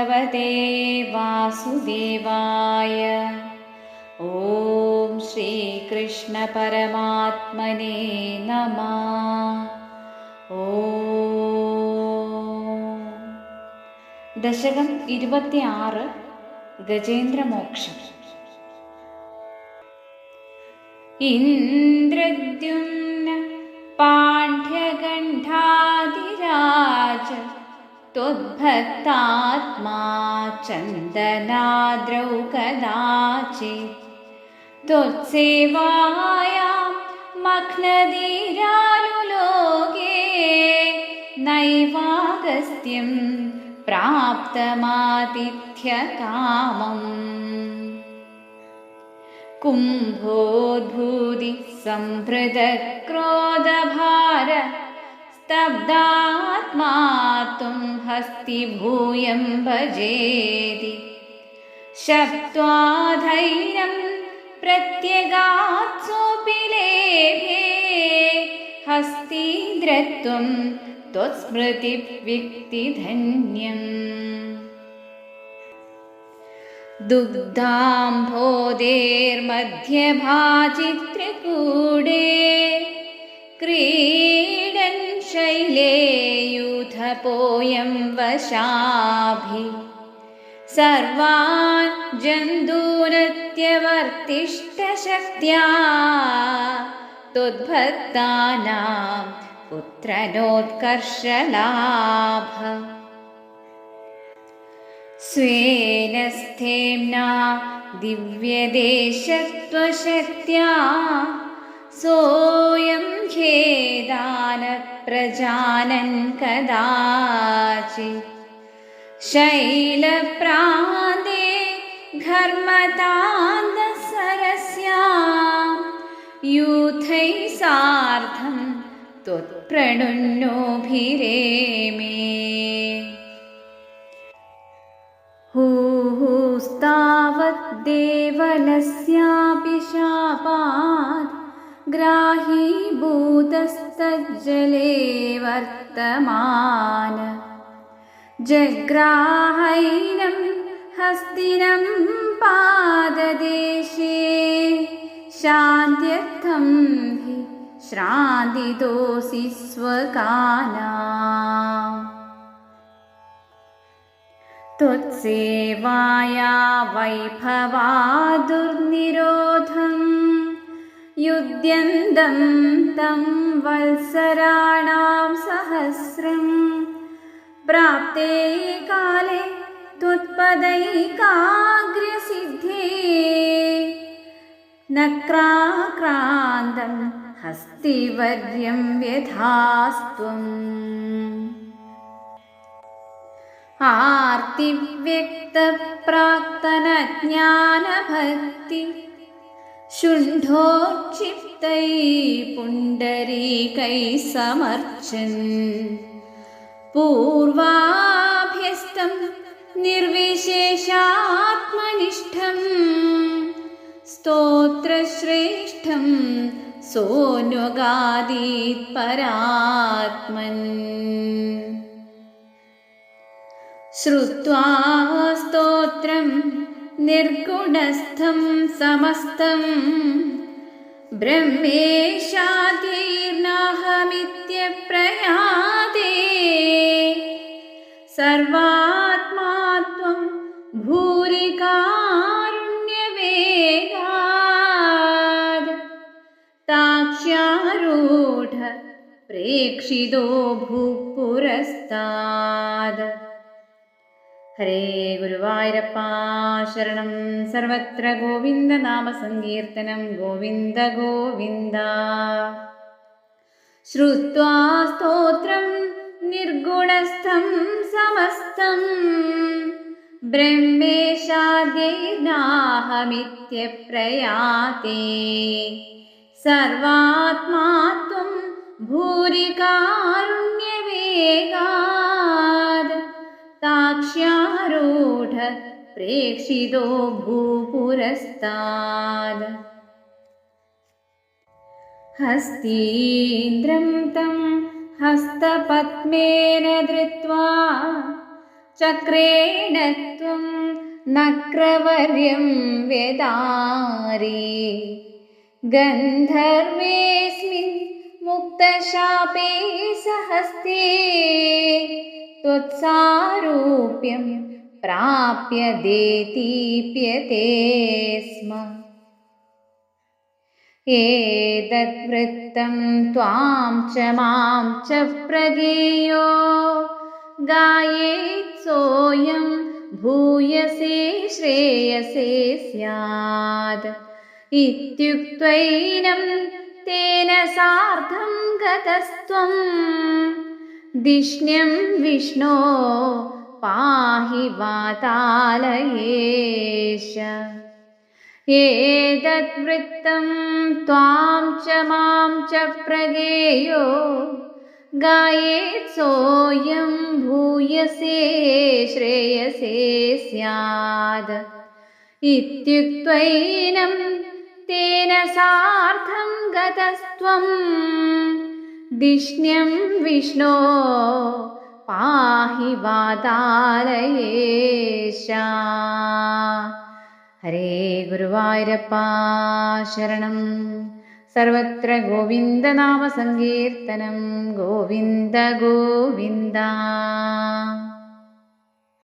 भगवते वासुदेवाय। ॐ श्रीकृष्णपरमात्मने नमः। ॐ दशकम् इरु गजेन्द्रमोक्षम् इन्द्रद्युन्न पाण्ड्यगण्ठादिराज त्वद्भक्तात्मा चन्दनाद्रौ कदाचित् त्वत्सेवायां मग्नदीरानुलोके नैवागस्त्यं प्राप्तमातिथ्यकामम् कुम्भोद्भूति सम्भृतक्रोधभार स्तब्दात्मा त्वं हस्तिभूयं भजेति। शप्त्वाधैर्यं प्रत्यगात्सोऽपि लेभे हस्तीन्द्रत्वं त्वत्स्मृतिविक्तिधन्यम् दुग्धाम्भोदेर्मध्यभाचित्रिकूडे क्रीडन् वशाभि सर्वान् जन्तूनत्यवर्तिष्ठशक्त्या त्वद्भक्तानां पुत्रनोत्कर्षलाभ स्वेन स्थेम्ना दिव्यदेशत्वशक्त्या सोऽयं खेदानप्रजानन् कदाचित्। शैलप्रान्ते घर्मतान्दसरस्या यूथैः सार्धं त्वत्प्रणुन्नोभिरेमे। हुस्तावद्देवलस्यापि शापात् ग्राहीभूतस्तज्जले वर्तमान। जग्राहैनं हस्तिनं पाददेशे शान्त्यर्थं हि श्रान्तितोऽसि स्वकाना त्वत्सेवाया वैभवा दुर्निरोधं युध्यन्तं तं वत्सराणां सहस्रं। प्राप्ते काले त्वत्पदैकाग्र्यसिद्धे नक्राक्रान्तं हस्तिवर्यं व्यधास्त्वम्। आर्तिव्यक्तप्राक्तनज्ञानभक्ति शुण्ठोक्षिप्तैः पुण्डरीकैः समर्चन् पूर्वाभ्यस्तं निर्विशेषात्मनिष्ठं स्तोत्रश्रेष्ठं सोऽनुगादीत् परात्मन् श्रुत्वा स्तोत्रं निर्गुणस्थं समस्तं। ब्रह्मेशातीर्णाहमित्यप्रयाते सर्वात्मा त्वं भूरिकारुण्यवेगाद्। ताक्ष्यारूढ प्रेक्षितो भूपुरस्ताद् हरे गुरुवायुरप्पा शरणं सर्वत्र गोविन्दनामसङ्कीर्तनं गोविन्द गोविन्द। श्रुत्वा स्तोत्रं निर्गुणस्थं समस्तं। ब्रह्मेशाद्यैर्नाहमित्यप्रयाते। सर्वात्मा त्वं भूरिकारुण्यवेगाद् ताक्ष्यारूढ प्रेक्षितो भूपुरस्ताद्। हस्तीन्द्रं तं हस्तपद्मेन धृत्वा चक्रेण त्वं नक्रवर्यं व्यदारी। गन्धर्वेऽस्मिन् मुक्तशापे सहस्ते त्वत्सारूप्यं प्राप्य देतीप्यते स्म एतद्वृत्तं त्वां च मां च प्रगेयो। गायेत् सोऽयं भूयसे श्रेयसे स्यात् इत्युक्त्वैनं तेन सार्धं गतस्त्वं। दिष्ण्यं विष्णो पाहि वातालयेश। एतद्वृत्तं त्वां च मां च प्रगेयो गायेत् सोऽयं भूयसे श्रेयसे स्यात् इत्युक्त्वैनं तेन सार्धं गतस्त्वं। दिष्ण्यं विष्णो पाहि वातालयेश। हरे गुरुवायुरप्पा शरणं। सर्वत्र गोविन्दनामसङ्कीर्तनं गोविन्द गोविन्द